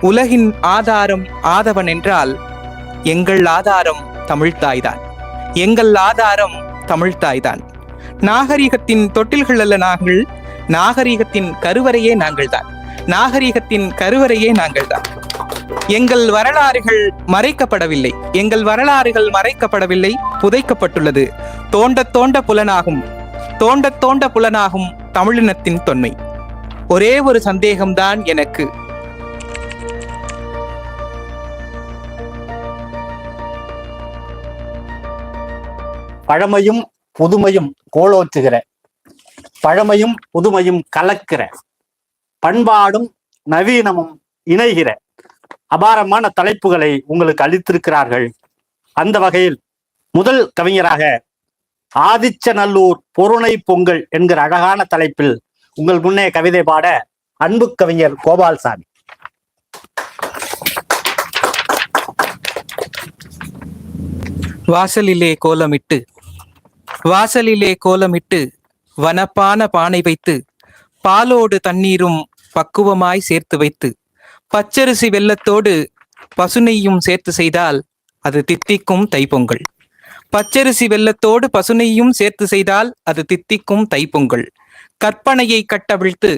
உலகின் ஆதாரம் ஆதவன் என்றால் எங்கள் ஆதாரம் தமிழ்தாய்தான் எங்கள் ஆதாரம் தமிழ்தாய்தான் நாகரிகத்தின் தொட்டில்கள் அல்ல நாங்கள் நாகரிகத்தின் கருவறையே நாங்கள்தான். நாகரிகத்தின் கருவறையே நாங்கள்தான். எங்கள் வரலாறுகள் மறைக்கப்படவில்லை. எங்கள் வரலாறுகள் மறைக்கப்படவில்லை புதைக்கப்பட்டுள்ளது. தோண்ட தோண்ட புலனாகும் தோண்ட தோண்ட புலனாகும் தமிழினத்தின் தொன்மை. ஒரே ஒரு சந்தேகம்தான் எனக்கு. பழமையும் புதுமையும் கோலோற்றுகிற பழமையும் புதுமையும் கலக்கிற பண்பாடும் நவீனமும் இணைகிற அபாரமான தலைப்புகளை உங்களுக்கு அளித்திருக்கிறார்கள். அந்த வகையில் முதல் கவிஞராக ஆதிச்சநல்லூர் பொருணை பொங்கல் என்கிற அழகான தலைப்பில் உங்கள் முன்னே கவிதை பாட அன்பு கவிஞர் கோபால்சாமி. வாசலிலே கோலமிட்டு வாசலிலே கோலமிட்டு வனப்பான பானை வைத்து பாலோடு தண்ணீரும் பக்குவமாய் சேர்த்து வைத்து பச்சரிசி வெல்லத்தோடு பசுனையும் சேர்த்து செய்தால் அது தித்திக்கும் தைப்பொங்கல். பச்சரிசி வெல்லத்தோடு பசுனையும் சேர்த்து செய்தால் அது தித்திக்கும் தைப்பொங்கல். கற்பனையை கட்டவிழ்த்து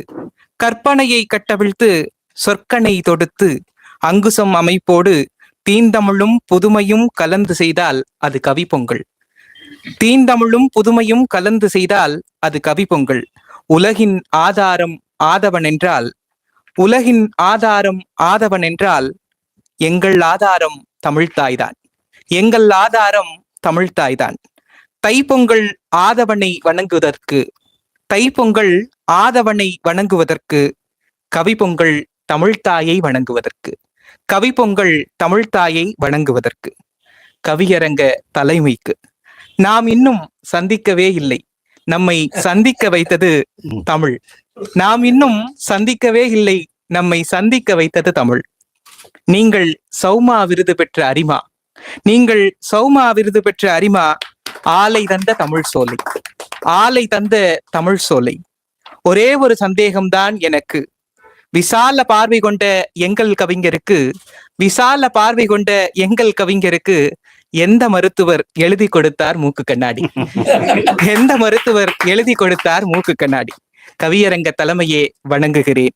கற்பனையை கட்டவிழ்த்து சொற்கனை தொடுத்து அங்குசம் அமைப்போடு தீந்தமிழும் புதுமையும் கலந்து செய்தால் அது கவிப்பொங்கல். தீந்தமிழும் புதுமையும் கலந்து செய்தால் அது கவி பொங்கல். உலகின் ஆதாரம் ஆதவன் என்றால் உலகின் ஆதாரம் ஆதவன் என்றால் எங்கள் ஆதாரம் தமிழ்தாய்தான் எங்கள் ஆதாரம் தமிழ்தாய்தான் தைப்பொங்கல் ஆதவனை வணங்குவதற்கு தைப்பொங்கல் ஆதவனை வணங்குவதற்கு கவிப்பொங்கல் தமிழ்தாயை வணங்குவதற்கு கவிப்பொங்கல் தமிழ்தாயை வணங்குவதற்கு. கவியரங்க தலைமைக்கு. நாம் இன்னும் சந்திக்கவே இல்லை. நம்மை சந்திக்க வைத்தது தமிழ். நாம் இன்னும் சந்திக்கவே இல்லை. நம்மை சந்திக்க வைத்தது தமிழ். நீங்கள் சௌமா விருது பெற்ற அரிமா. நீங்கள் சௌமா விருது பெற்ற அரிமா ஆலை தந்த தமிழ் சோலை. ஆலை தந்த தமிழ் சோலை. ஒரே ஒரு சந்தேகம்தான் எனக்கு. விசால பார்வை கொண்ட எங்கள் கவிஞருக்கு விசால பார்வை கொண்ட எங்கள் கவிஞருக்கு எந்த மருத்துவர் எழுதி கொடுத்தார் மூக்கு கண்ணாடி? எந்த மருத்துவர் எழுதி கொடுத்தார் மூக்கு கண்ணாடி? கவியரங்க தலைமையே வணங்குகிறேன்.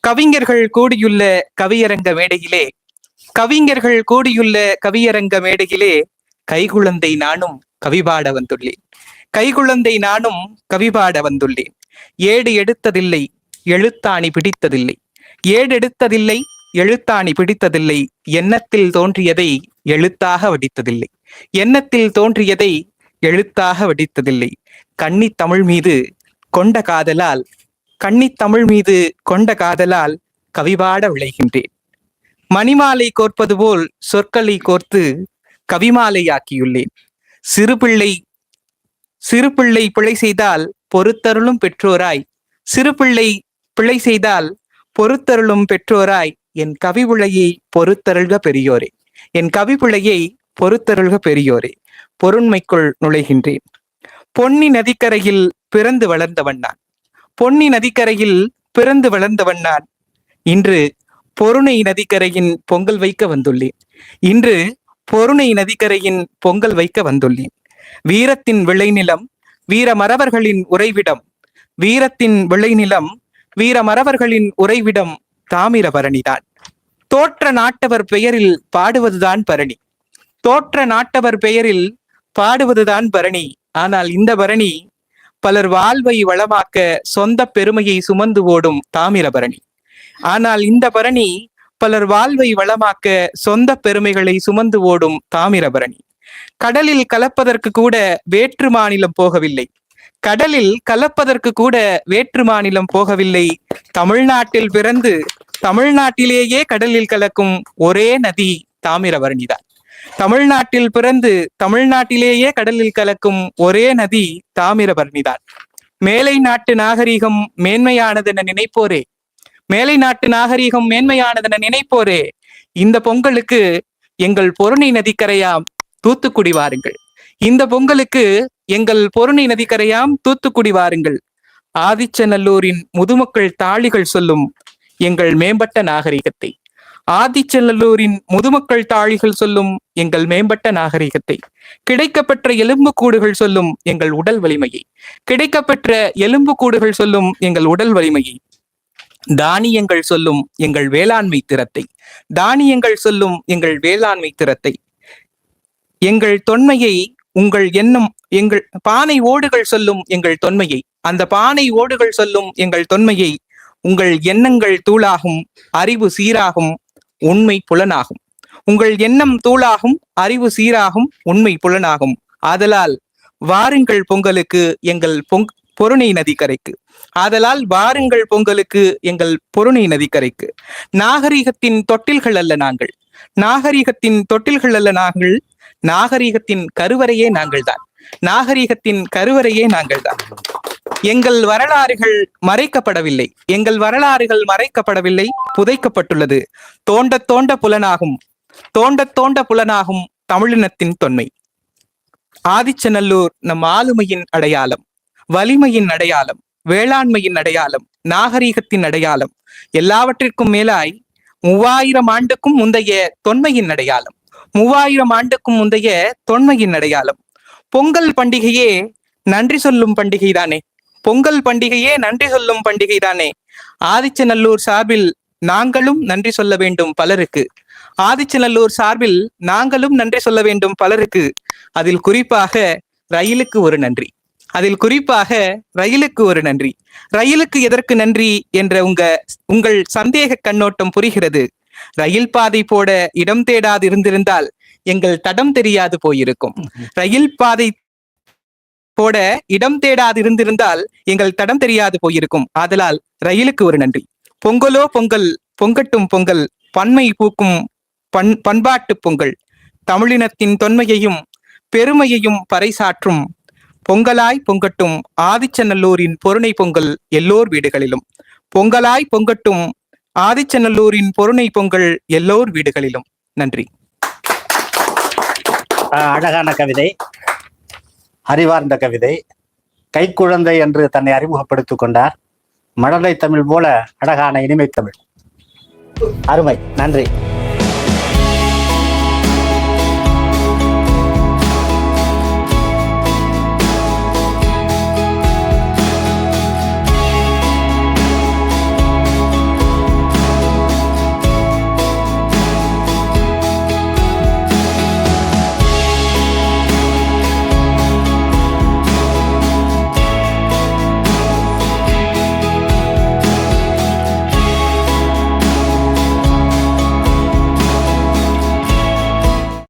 கவிஞர்கள் கூடியுள்ள கவியரங்க மேடையிலே கவிஞர்கள் கூடியுள்ள கவியரங்க மேடையிலே கைகுழந்தை நானும் கவிபாட வந்துள்ளேன். கைகுழந்தை நானும் கவிபாட வந்துள்ளேன். ஏடு எடுத்ததில்லை எழுத்தாணி பிடித்ததில்லை. ஏடெடுத்ததில்லை எழுத்தாணி பிடித்ததில்லை. எண்ணத்தில் தோன்றியதை எழுத்தாக வடித்ததில்லை. எண்ணத்தில் தோன்றியதை எழுத்தாக வடித்ததில்லை. கன்னி தமிழ் மீது கொண்ட காதலால் கன்னி தமிழ் மீது கொண்ட காதலால் கவிபாட விளைகின்றேன். மணிமாலை கோர்ப்பது போல் சொற்களை கோர்த்து கவிமாலையாக்கியுள்ளேன். சிறுபிள்ளை சிறுபிள்ளை பிழை செய்தால் பொறுத்தருளும் பெற்றோராய் சிறுபிள்ளை பிழை செய்தால் பொறுத்தருளும் பெற்றோராய் என் கவி கவிபுழையை பொறுத்தருள்க பெரியோரே. என் கவிபுழையை பொறுத்தருள்க பெரியோரே பொருண்மைக்குள் நுழைகின்றேன். பொன்னி நதிக்கரையில் பிறந்து வளர்ந்தவன் நான். பொன்னி நதிக்கரையில் பிறந்து வளர்ந்தவன் நான். இன்று பொருணை நதிக்கரையின் பொங்கல் வைக்க வந்துள்ளேன். இன்று பொருணை நதிக்கரையின் பொங்கல் வைக்க வந்துள்ளேன். வீரத்தின் விளைநிலம் வீரமரவர்களின் உறைவிடம். வீரத்தின் விளைநிலம் வீரமரவர்களின் உறைவிடம் தாமிரபரணிதான் தோற்ற நாட்டவர் பெயரில் பாடுவதுதான் பரணி. தோற்ற நாட்டவர் பெயரில் பாடுவதுதான் பரணி. ஆனால் இந்த பரணி பலர் வாழ்வை வளமாக்க சொந்த பெருமையை சுமந்து ஓடும் தாமிரபரணி ஆனால் இந்த பரணி பலர் வாழ்வை வளமாக்க சொந்த பெருமைகளை சுமந்து ஓடும் தாமிரபரணி கடலில் கலப்பதற்கு கூட வேற்று மாநிலம் போகவில்லை. கடலில் கலப்பதற்கு கூட வேற்று மாநிலம் போகவில்லை. தமிழ்நாட்டில் பிறந்து தமிழ்நாட்டிலேயே கடலில் கலக்கும் ஒரே நதி தாமிரபரணிதான் தமிழ்நாட்டில் பிறந்து தமிழ்நாட்டிலேயே கடலில் கலக்கும் ஒரே நதி தாமிரபரணிதான் மேலை நாட்டு நாகரிகம் மேன்மையானதென நினைப்போரே. மேலை நாட்டு நாகரிகம் மேன்மையானதென நினைப்போரே. இந்த பொங்கலுக்கு எங்கள் பொருணை நதிக்கரையாம் தூத்துக்குடி வாருங்கள். இந்த பொங்கலுக்கு எங்கள் பொருணை நதிக்கரையாம் தூத்துக்குடி வாருங்கள். ஆதிச்சநல்லூரின் முதுமக்கள் தாளிகள் சொல்லும் எங்கள் மேம்பட்ட நாகரிகத்தை. ஆதிச்செல்லூரின் முதுமக்கள் தாழிகள் சொல்லும் எங்கள் மேம்பட்ட நாகரிகத்தை. கிடைக்கப்பெற்ற எலும்பு கூடுகள் சொல்லும் எங்கள் உடல் வலிமையை. கிடைக்கப்பெற்ற எலும்புக்கூடுகள் சொல்லும் எங்கள் உடல் வலிமையை. தானியங்கள் சொல்லும் எங்கள் வேளாண்மை திறத்தை. தானியங்கள் சொல்லும் எங்கள் வேளாண்மை திறத்தை. எங்கள் தொன்மையை உங்கள் எண்ணம் எங்கள் பானை ஓடுகள் சொல்லும் எங்கள் தொன்மையை. அந்த பானை ஓடுகள் சொல்லும் எங்கள் தொன்மையை உங்கள் எண்ணங்கள் தூளாகும் அறிவு சீராகும் உண்மை புலனாகும். உங்கள் எண்ணம் தூளாகும் அறிவு சீராகும் உண்மை புலனாகும். ஆதலால் வாருங்கள் பொங்கலுக்கு எங்கள் பொங் பொருணை நதிக்கரைக்கு. ஆதலால் வாருங்கள் பொங்கலுக்கு எங்கள் பொருணை நதிக்கரைக்கு. நாகரிகத்தின் தொட்டில்கள் அல்ல நாங்கள். நாகரிகத்தின் தொட்டில்கள் அல்ல நாங்கள். நாகரிகத்தின் கருவறையே நாங்கள் தான் நாகரிகத்தின் கருவறையே நாங்கள் தான் எங்கள் வரலாறுகள் மறைக்கப்படவில்லை. எங்கள் வரலாறுகள் மறைக்கப்படவில்லை புதைக்கப்பட்டுள்ளது. தோண்ட தோண்ட புலனாகும். தோண்ட தோண்ட புலனாகும் தமிழினத்தின் தொன்மை. ஆதிச்சநல்லூர் நம் ஆளுமையின் அடையாளம் வலிமையின் அடையாளம் வேளாண்மையின் அடையாளம் நாகரீகத்தின் அடையாளம் எல்லாவற்றிற்கும் மேலாய் மூவாயிரம் ஆண்டுக்கும் முந்தைய தொன்மையின் அடையாளம் மூவாயிரம் ஆண்டுக்கும் முந்தைய தொன்மையின் அடையாளம். பொங்கல் பண்டிகையே நன்றி சொல்லும் பண்டிகை தானே பொங்கல் பண்டிகையே நன்றி சொல்லும் பண்டிகைதானே? ஆதிச்சநல்லூர் சார்பில் நாங்களும் நன்றி சொல்ல வேண்டும் பலருக்கு. ஆதிச்சநல்லூர் சார்பில் நாங்களும் நன்றி சொல்ல வேண்டும் பலருக்கு. அதில் குறிப்பாக ரயிலுக்கு ஒரு நன்றி. அதில் குறிப்பாக ரயிலுக்கு ஒரு நன்றி. ரயிலுக்கு எதற்கு நன்றி என்ற உங்க உங்கள் சந்தேக கண்ணோட்டம் புரிகிறது. ரயில் பாதை போட இடம் தேடாது இருந்திருந்தால் எங்கள் தடம் தெரியாது போயிருக்கும். ரயில் பாதை போட இடம் தேடாது இருந்திருந்தால் எங்கள் தடம் தெரியாது போயிருக்கும். ஆதலால் ரயிலுக்கு ஒரு நன்றி. பொங்கலோ பொங்கல் பொங்கட்டும் பொங்கல் பன்மை பூக்கும் பண் பண்பாட்டு பொங்கல் தமிழினத்தின் தொன்மையையும் பெருமையையும் பறைசாற்றும் பொங்கலாய் பொங்கட்டும் ஆதிச்சநல்லூரின் பொருணை பொங்கல் எல்லோர் வீடுகளிலும். பொங்கலாய் பொங்கட்டும் ஆதிச்சநல்லூரின் பொருணை பொங்கல் எல்லோர் வீடுகளிலும். நன்றி. ஆஹ் அழகான கவிதை. அறிவார்ந்த கவிதை. கைக்குழந்தை என்று தன்னை அறிமுகப்படுத்திக் கொண்டார். மழலை தமிழ் போல அழகான இனிமை தமிழ். அருமை. நன்றி.